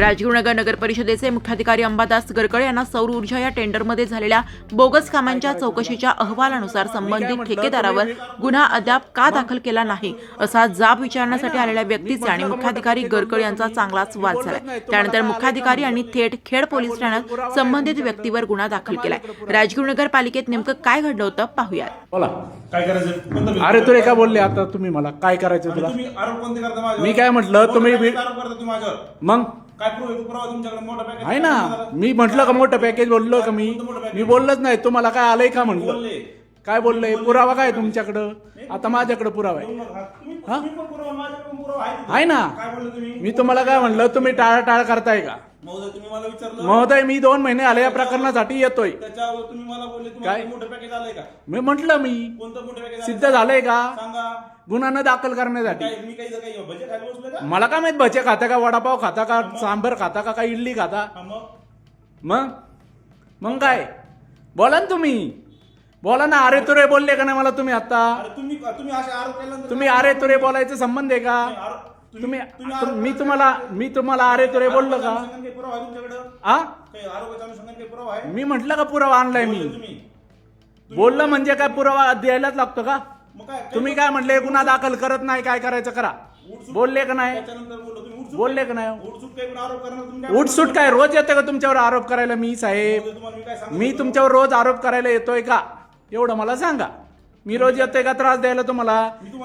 राजगुरुनगर नगर परिषदेचे मुख्याधिकारी अंबादास गरकळे यांना सौर ऊर्जा या टेंडरमध्ये झालेल्या बोगस कामांच्या चौकशीच्या अहवालानुसार संबंधित ठेकेदारावर गुन्हा अद्याप का दाखल केला नाही असा जाब विचारण्यासाठी आलेल्या व्यक्तीचे आणि मुख्याधिकारी गरकळे यांचा चांगलाच वाद झालाय. त्यानंतर मुख्याधिकारी यांनी थेट खेड पोलीस ठाण्यात संबंधित व्यक्तीवर गुन्हा दाखल केलाय. राजगुरुनगर पालिकेत नेमकं काय घडलं होतं पाहूयात. बोला. काय करायचं? अरे तुरे का बोलले आता तुम्ही मला? काय करायचं तुला? तुम्ही आरोप कोणते करता माझ्यावर? मी काय म्हटलं, तुम्ही मग? काय आहे? पुरावा तुमच्याकडे मोठा पॅकेज आहे ना. मी म्हटलं का मोठं पॅकेज बोललो का मी? मी बोललोच नाही. तुम्हाला काय आलंय का म्हटलं बोलले. काय बोललंय? पुरावा काय तुमच्याकडं? आता माझ्याकडे पुरावा आहे. तुम्ही हा? तुम्ही पण पुरावा माझ्याकडे पण पुरावा आहे तिथे. आहे ना. काय बोलले तुम्ही? मी तुम्हाला काय म्हणलं तुम्ही टाळाटाळ करताय का? महोदय तुम्ही मला विचारलं? महोदय मी दोन महिने आले या प्रकरणासाठी येतोय. त्याच्यावर तुम्ही मला बोलले काय? तुम्हाला मोठं पॅकेज आलंय का? मी म्हटलं मी. कोणतं मोठं पॅकेज सिद्ध झालंय का? सांगा. गुन्हा न दाखल करण्यासाठी. काय मी काही काही बजेट खाली बसलोय का? मला काय माहीत भजे खाता का वडापाव खाता का सांबर खाता का काय इडली खाता? हा, मग? मग? मग काय? बोला ना तुम्ही. बोला ना अरे तुरे बोलले का नाही मला तुम्ही आता? अरे तुम्ही तुम्ही असे आरोप केल्यानंतर तुम्ही अरे तुरे बोलायचा संबंध आहे का? आरोप- तुम्ही तुम्ही आरोप मी तुम्हाला मी तुम्हाला अरे तुरे बोललो का? आरोपाच्या अनुषंगाने काही पुरावा आहे तुमच्याकडं? आ? काही आरोपाच्या अनुषंगाने काही पुरावा आहे? मी म्हटलं का पुरावा आणलाय मी? बोलले तुम्ही. बोललं म्हणजे काय पुरावा द्यायलाच लागतो का? मग काय तुम्ही काय म्हणले गुन्हा दाखल करत नाही काय करायचं? करा. बोलले का नाही? त्याच्यानंतर बोललो तुम्ही. उठसूट बोलले का नाही? उठसूट काही पण आरोप करणार तुम्ही? काय उठसूट काय? रोज येते का तुमच्यावर आरोप करायला मी साहेब? बोलतो तुम्हाला मी काय सांगतो मी तुमच्यावर रोज आरोप करायला येतोय का? एवढं मला सांगा. मी रोज येतोय का त्रास द्यायला तुम्हाला?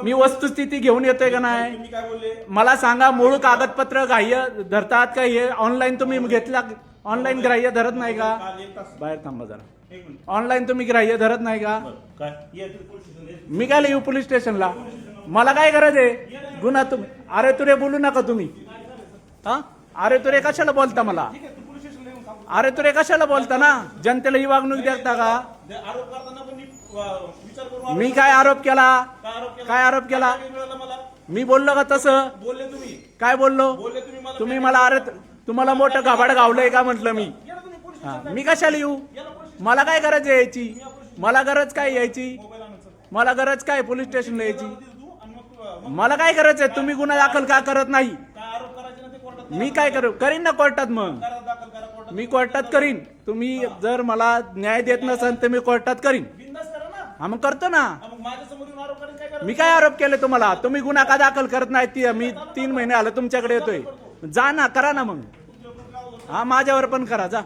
मी वस्तुस्थिती घेऊन येतोय का नाही? तुम्ही मला सांगा मूळ कागदपत्र ग्राह्य धरतात का? हे ऑनलाईन तुम्ही घेतला ऑनलाईन ग्राह्य धरत नाही का? बाहेर थांबा जरा. ऑनलाईन तुम्ही ग्राह्य धरत नाही का. मी काय येऊ पोलीस स्टेशनला मला काय गरज आहे? गुन्हा तुम अरे तुरे बोलू नका तुम्ही. हा? अरे तुरे कशाला बोलता मला. अरे तुरे कशाला बोलता ना? जनतेला ही वागणूक देता का? विचार करून मी काय आरोप केला? काय आरोप केला? मी बोललो का तसं? बोलले तुम्ही. काय बोललो? बोलले तुम्ही मला तुम्ही मला अरे तुम्हाला मोठं गाभाड गावलंय का म्हटलं मी? मी कशाला येऊ? मला काय गरज आहे यायची? मला गरज काय यायची. मला गरज काय पोलीस स्टेशनला यायची? मला काय गरज आहे? तुम्ही गुन्हा दाखल का करत नाही? मी काय करू? करीन ना कोर्टात मग. मी कोर्टात करीन. तुम्ही जर मला न्याय देत नसाल तर मी कोर्टात करीन. हा मग करतो ना. मग माझ्यासमोर येऊन आरोप करायचे काय करा मी काय आरोप केले तुम्हाला? तुम्ही गुन्हा का दाखल करत नाही ती मी तीन महिने आलं तुमच्याकडे येतोय. जा ना करा ना मग. हा माझ्यावर पण करा जा.